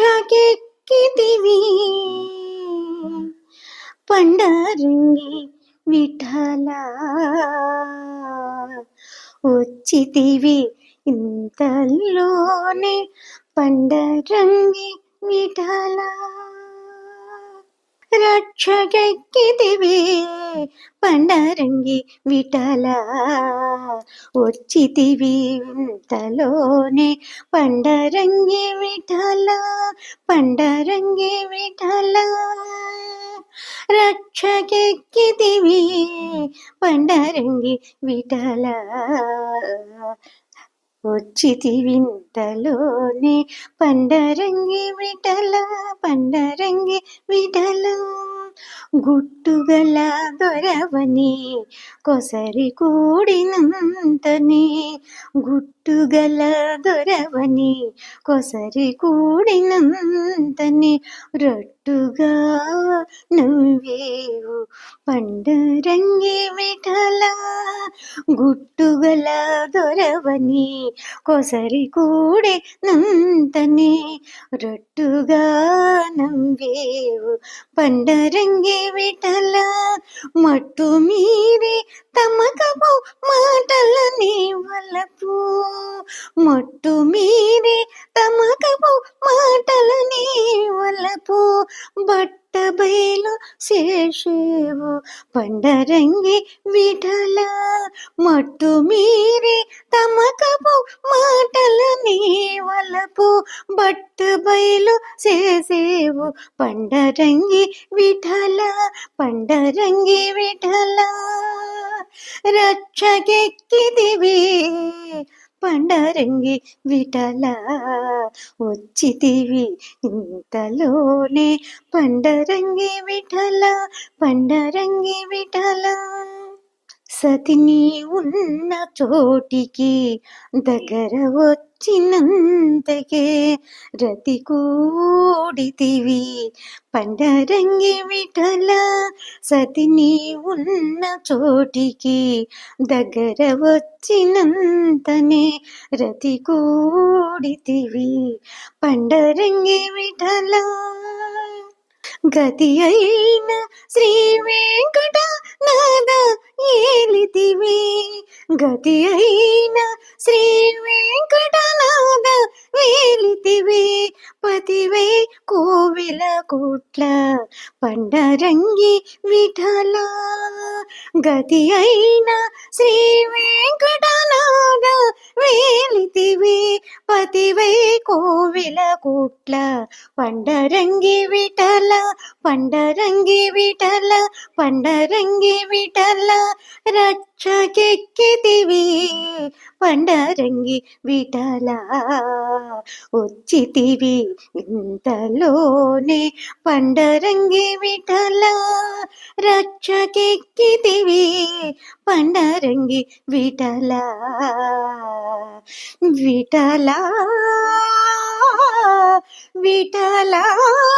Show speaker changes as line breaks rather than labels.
రక్షకెక్కిదివి పండరంగి విఠల. వచ్చితివి ఇంతలోనే పండరంగి విఠల. రక్షకెక్కిదివి పండరంగి విఠల వచ్చితివి వింతలోనే పండరంగి విఠల పండరంగి విఠల రక్షకెక్కిదివి పండరంగి విఠల వచ్చితి వింతలోనే పండరంగి విటల పండరంగి విటల గుట్టుగల దొరవని కొసరి కూడినంతనే గుట్టుగల దొరవని కొసరి కూడినంతనే రొట్టుగా నువ్వేవు పండరంగి విటల గుట్టుగల దొరవని కొసరి కూడి నంతని రట్టుగా నవ్వేవు పండరంగి విఠల మట్టు మీరి తమకపు మాటలని వలపు. మట్టు మీరి శేషేవు పండరంగి విఠల మట్టు మీరి తమకపు మాటలని వలపు బట్ట బయలు చేసేవు? పండరంగి విఠల పండరంగి విఠల రక్షకెక్కిదివి. పండరంగి విఠల వచ్చితివి ఇంతలోనే. పండరంగి విఠల పండరంగి విఠల సతిని ఉన్న చోటికి దగ్గర వచ్చినంతకే రతి కూడితివి. పండరంగి విఠల సతిని ఉన్న చోటికి దగ్గర వచ్చినంతనే రతి కూడితివి. పండరంగి విఠల గతి అయిన శ్రీ వెంకట నాద గతి అయిన శ్రీ వెంకటనాద వేలితివే పతివే కో వేల కోట్ల పండరంగి విఠల. గతి అయిన శ్రీ వెంకటనాద వేలితివి పతివై కోవిల కోట్ల. పండరంగి విఠల పండరంగి విఠల పండరంగి విఠల రక్షకెక్కితివి పండరంగి విఠల వచ్చితివి ఇంతలో పండరంగి విఠల రక్షకెక్కితివి. పండరంగి విఠల విఠల విఠల. ఆ,